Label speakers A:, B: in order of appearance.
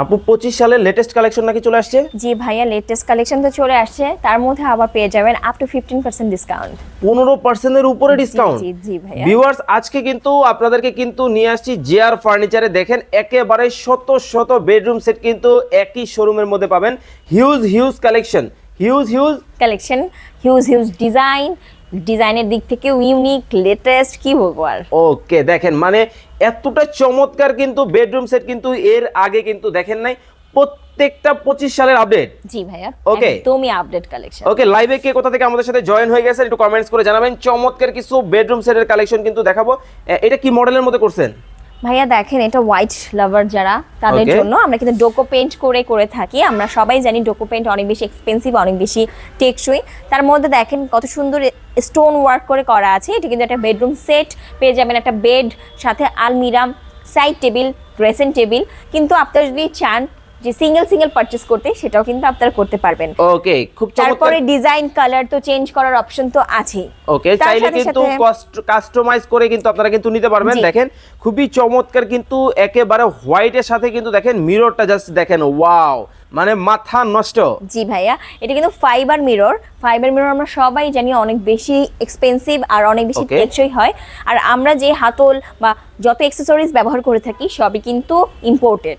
A: আপু পঁচিশ সালের লেটেস্ট কালেকশন নাকি চলে আসছে?
B: জি ভাইয়া লেটেস্ট কালেকশন তো চলে আসছে। তার মধ্যে আবার পেয়ে যাবেন up to fifteen percent discount
A: পনেরো পার্সেন্টের উপরে ডিসকাউন্ট
B: জি জি ভাইয়া।
A: ভিউয়ার্স আজকে কিন্তু আপনাদেরকে কিন্তু নিয়ে আসছি জেআর ফার্নিচারে দেখেন একেবারে শত শত বেডরুম সেট কিন্তু একই শোরুমের মধ্যে পাবেন। Huge huge collection huge huge
B: collection huge huge design ডিজাইনের দিক থেকে ইউনিক লেটেস্ট কি বলব আর?
A: ওকে দেখেন মানে এতটা চমৎকার কিন্তু বেডরুম সেট কিন্তু এর আগে কিন্তু দেখেন নাই। প্রত্যেকটা পঁচিশ সালের আপডেট
B: জি ভাইয়া
A: ওকে
B: তুমি আপডেট কালেকশন
A: ওকে লাইভে কে কোথা থেকে আমাদের সাথে জয়েন হয়ে গেছেন একটু কমেন্টস করে জানাবেন। চমৎকার কিছু বেডরুম সেটের কালেকশন কিন্তু দেখাবো। এটা কি মডেলের মধ্যে করছেন?
B: ভাইয়া দেখেন এটা হোয়াইট লাভার যারা তাদের জন্য আমরা কিন্তু ডোকো পেন্ট করে করে থাকি। আমরা সবাই জানি ডোকো পেন্ট অনেক বেশি এক্সপেন্সিভ অনেক বেশি টেকসই। তার মধ্যে দেখেন কত সুন্দর স্টোন ওয়ার্ক করে করা আছে। এটা কিন্তু একটা বেডরুম সেট পেয়ে যাবেন একটা বেড সাথে আলমিরাম সাইড টেবিল ড্রেসিং টেবিল কিন্তু আপনারা যদি চান যে সিঙ্গেল সিঙ্গেল পারচেস করতে সেটাও কিন্তু আপনারা করতে পারবেন।
A: ওকে খুব
B: তারপরে ডিজাইন কালার তো চেঞ্জ করার অপশন তো আছেই।
A: ওকে চাইলে কিন্তু কাস্টমাইজ করে কিন্তু আপনারা কিন্তু নিতে পারবেন। দেখেন খুবই চমৎকার কিন্তু একেবারে হোয়াইটের সাথে কিন্তু দেখেন মিররটা জাস্ট দেখেন ওয়াও মানে মাথা নষ্ট।
B: জি ভাইয়া এটা কিন্তু ফাইবার মিরর ফাইবার মিরর আমরা সবাই জানি অনেক বেশি এক্সপেন্সিভ আর অনেক বেশি টেকসই হয়। আর আমরা যে হাতল বা যত অ্যাক্সেসরিজ ব্যবহার করে থাকি সবই কিন্তু ইম্পোর্টেড